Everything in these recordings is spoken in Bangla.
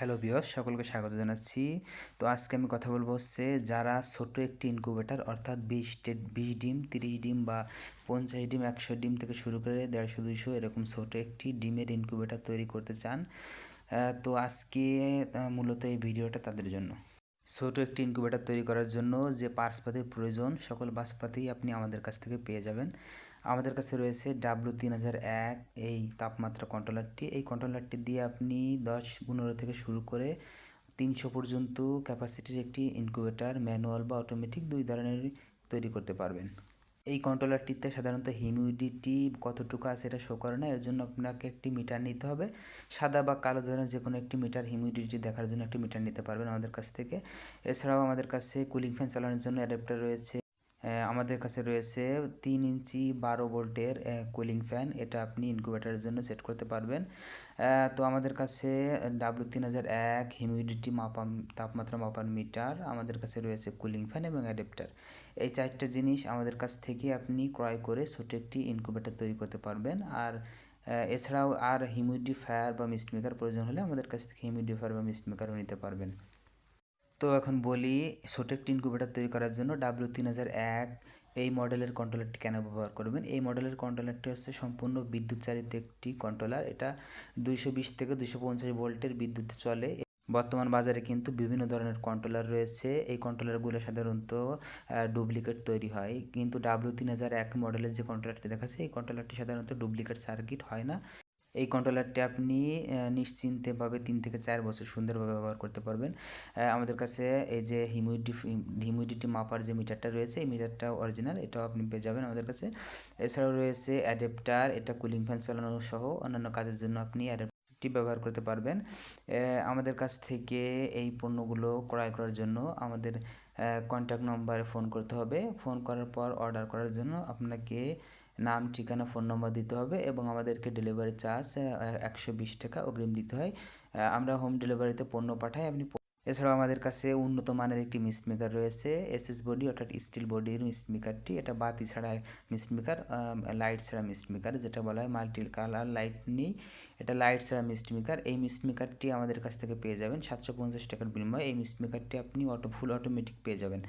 হ্যালো বিয়স সকলকে স্বাগত জানাচ্ছি। তো আজকে আমি কথা বলব হচ্ছে যারা ছোট একটি ইনকিউবেটার অর্থাৎ বিশ বিশ ডিম, তিরিশ ডিম বা পঞ্চাশ ডিম, একশো ডিম থেকে শুরু করে দেড়শো দুশো এরকম ছোট একটি ডিমের ইনকিউবেটার তৈরি করতে চান তো আজকে মূলত এই ভিডিওটা তাদের জন্য। ছোট একটি ইনকিউবেটার তৈরি করার জন্য যে পার্সপাতির প্রয়োজন, সকল পার্সপাতি আপনি আমাদের কাছ থেকে পেয়ে যাবেন। আমাদের কাছে রয়েছে ডাব্লু তিন হাজার এক এই তাপমাত্রা কন্ট্রোলারটি এই কন্ট্রোলারটি দিয়ে আপনি দশ পনেরো থেকে শুরু করে তিনশো পর্যন্ত ক্যাপাসিটির একটি ইনকিউবেটার ম্যানুয়াল বা অটোমেটিক দুই ধরনের তৈরি করতে পারবেন। এই কন্ট্রোলারটিতে সাধারণত হিউমিডিটি কতটুকু আছে এটা শো করে না, এর জন্য আপনাকে একটি মিটার নিতে হবে। সাদা বা কালো ধরনের যে কোনো একটি মিটার হিউমিডিটি দেখার জন্য একটি মিটার নিতে পারবেন আমাদের কাছ থেকে। এছাড়াও আমাদের কাছে কুলিং ফ্যান চালানোর জন্য অ্যাডাপ্টার রয়েছে। আমাদের কাছে রয়েছে তিন ইঞ্চি বারো ভোল্টের কুলিং ফ্যান এটা আপনি ইনকিউবেটারের জন্য সেট করতে পারবেন। তো আমাদের কাছে ডাব্লু তিন হাজার এক হিউমিডিটি মাপা তাপমাত্রা মাপার মিটার আমাদের কাছে রয়েছে কুলিং ফ্যান এবং অ্যাডাপ্টার এই চারটা জিনিস আমাদের কাছ থেকে আপনি ক্রয় করে ছোটো একটি ইনকিউবেটার তৈরি করতে পারবেন। আর এছাড়াও আর হিউমিডিফায়ার বা মিস্ট মেকার প্রয়োজন হলে আমাদের কাছ থেকে হিউমিডিফায়ার বা মিস্ট মেকারও নিতে পারবেন। তো এখন বলি ছোট একটি ইনকিউবেটার তৈরি করার জন্য ডাব্লিউ তিন হাজার এক এই মডেলের কন্ট্রোলারটি কেন ব্যবহার করবেন? এই মডেলের কন্ট্রোলারটি হচ্ছে সম্পূর্ণ বিদ্যুৎ চালিত একটি কন্ট্রোলার এটা দুইশো বিশ থেকে দুশো পঞ্চাশ ভোল্টের বিদ্যুতে চলে। বর্তমান বাজারে কিন্তু বিভিন্ন ধরনের কন্ট্রোলার রয়েছে। এই কন্ট্রোলারগুলো সাধারণত ডুপ্লিকেট তৈরি হয়। কিন্তু ডাব্লিউ তিন হাজার এক মডেলের যে কন্ট্রোলারটি দেখাচ্ছে, এই কন্ট্রোলারটি সাধারণত ডুপ্লিকেট সার্কিট হয় না। এই কন্ট্রোলারটি আপনি নিশ্চিন্তেভাবে তিন থেকে চার বছর সুন্দরভাবে ব্যবহার করতে পারবেন। আমাদের কাছে এই যে হিউমিডিটি হিউমিডিটি মাপার যে মিটারটা রয়েছে, এই মিটারটা অরিজিনাল এটাও আপনি পেয়ে যাবেন আমাদের কাছে। এছাড়াও রয়েছে অ্যাডাপ্টার এটা কুলিং ফ্যান চালানো সহ অন্যান্য কাজের জন্য আপনি অ্যাডাপ্টারটি ব্যবহার করতে পারবেন। আমাদের কাছ থেকে এই পণ্যগুলো ক্রয় করার জন্য আমাদের কন্ট্যাক্ট নম্বরে ফোন করতে হবে। ফোন করার পর অর্ডার করার জন্য আপনাকে নাম, ঠিকানা ফোন নম্বর দিতে হবে এবং আমাদেরকে ডেলিভারি চার্জ একশো বিশ টাকা অগ্রিম দিতে হয়। আমরা হোম ডেলিভারিতে পণ্য পাঠাই, আপনি এছাড়াও আমাদের কাছে উন্নত মানের একটি মিস্ট মেকার রয়েছে, এসএস বডি অর্থাৎ স্টিল বডির মেকারটি এটা বাতি ছাড়া মেকার লাইট ছাড়া মেকার যেটা বলা হয় মাল্টি কালার লাইট নেই এটা লাইট ছাড়া মেকার এই মেকারটি আমাদের কাছ থেকে পেয়ে যাবেন। সাতশো পঞ্চাশ টাকার বিনিময়ে এই মেকারটি আপনি অটো ফুল অটোমেটিক পেয়ে যাবেন।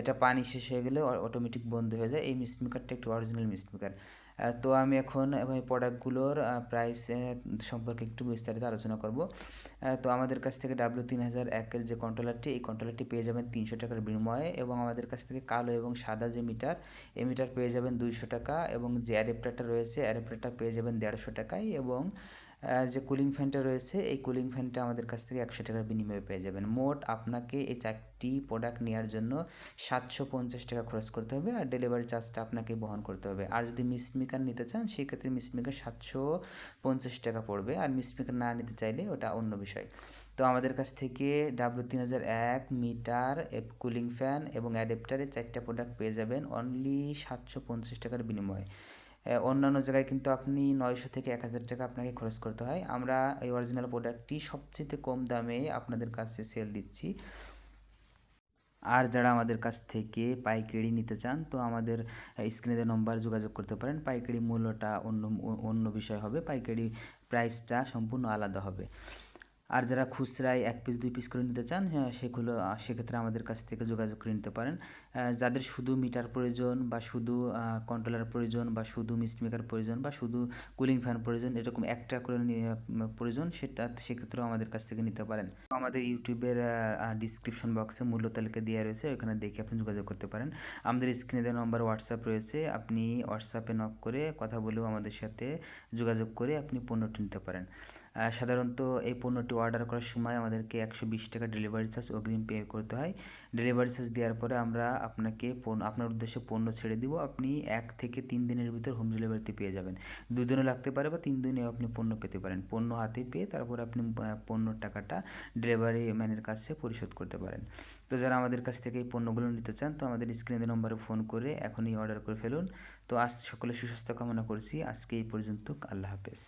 এটা পানি শেষ হয়ে গেলে অটোমেটিক বন্ধ হয়ে যায়। এই মেকারটা একটি অরিজিনাল মিস্ট মেকার তো আমি এখন প্রোডাক্টগুলোর প্রাইস সম্পর্কে একটু বিস্তারিত আলোচনা করব। তো আমাদের কাছ থেকে ডাব্লিউ তিন হাজার একের যে কন্ট্রোলারটি এই কন্ট্রোলারটি পেয়ে যাবেন তিনশো টাকার বিনিময়ে এবং আমাদের কাছ থেকে কালো এবং সাদা যে মিটার এই মিটার পেয়ে যাবেন দুইশো টাকা এবং যে অ্যাডাপ্টারটা রয়েছে অ্যাডাপ্টারটা পেয়ে যাবেন দেড়শো টাকায় এবং যে কুলিং ফ্যানটা রয়েছে, এই কুলিং ফ্যানটা আমাদের কাছ থেকে একশো টাকার বিনিময়ে পেয়ে যাবেন। মোট আপনাকে এই চারটি প্রোডাক্ট নেওয়ার জন্য সাতশো পঞ্চাশ টাকা খরচ করতে হবে আর ডেলিভারি চার্জটা আপনাকে বহন করতে হবে। আর যদি মিসমিকার নিতে চান সেক্ষেত্রে মিসমিকার সাতশো পঞ্চাশ টাকা পড়বে। আর মিসমিকার না নিতে চাইলে ওটা অন্য বিষয়। তো আমাদের কাছ থেকে ডাব্লু তিন হাজার এক মিটার কুলিং ফ্যান এবং অ্যাডাপ্টারের চারটা প্রোডাক্ট পেয়ে যাবেন। অনলি সাতশো পঞ্চাশ টাকার বিনিময়ে। অন্যান্য জায়গায় কিন্তু আপনি নয়শো থেকে এক হাজার টাকা আপনাকে খরচ করতে হয়। আমরা এই অরিজিনাল প্রোডাক্টটি সবচেয়ে কম দামে আপনাদের কাছে সেল দিচ্ছি। আর যারা আমাদের কাছ থেকে পাইকারি নিতে চান, তো আমাদের স্ক্রিনে নম্বর যোগাযোগ করতে পারেন। পাইকারি মূল্যটা অন্য অন্য বিষয় হবে। পাইকারি প্রাইসটা সম্পূর্ণ আলাদা হবে। আর যারা খুচরায় এক পিস দুই পিস করে নিতে চান হ্যাঁ, সেগুলো সেক্ষেত্রে আমাদের কাছ থেকে যোগাযোগ করে নিতে পারেন। যাদের শুধু মিটার প্রয়োজন বা শুধু কন্ট্রোলার প্রয়োজন বা শুধু মিস্ট মেকার প্রয়োজন বা শুধু কুলিং ফ্যান প্রয়োজন এরকম একটা করে প্রয়োজন সেটা সেক্ষেত্রেও আমাদের কাছ থেকে নিতে পারেন। আমাদের ইউটিউবের ডিসক্রিপশন বক্সে মূল্য তালিকা দেওয়া রয়েছে ওখানে দেখে আপনি যোগাযোগ করতে পারেন। আমাদের স্ক্রিনে দেওয়া নম্বর হোয়াটসঅ্যাপ রয়েছে আপনি হোয়াটসঅ্যাপে নক করে কথা বলেও আমাদের সাথে যোগাযোগ করে আপনি পণ্যটি নিতে পারেন। সাধারণত এই পণ্যটি অর্ডার করার সময় আমাদেরকে একশো বিশ টাকা ডেলিভারি চার্জ অগ্রিম পে করতে হয়। ডেলিভারি চার্জ দেওয়ার পরে আমরা আপনাকে পণ্য, আপনার উদ্দেশ্যে পণ্য ছেড়ে দিব। আপনি এক থেকে তিন দিনের ভিতর হোম ডেলিভারিতে পেয়ে যাবেন। দুদিনও লাগতে পারে বা তিন দিনেও আপনি পণ্য পেতে পারেন। পণ্য হাতে পেয়ে তারপর আপনি পণ্যর টাকাটা ডেলিভারি ম্যানের কাছে পরিশোধ করতে পারেন। তো যারা আমাদের কাছ থেকে এই পণ্যগুলো নিতে চান, তো আমাদের স্ক্রিনের নম্বরে ফোন করে এখনই অর্ডার করে ফেলুন। তো আজ সকলে সুস্বাস্থ্য কামনা করছি। আজকে এই পর্যন্ত আল্লাহ হাফেজ।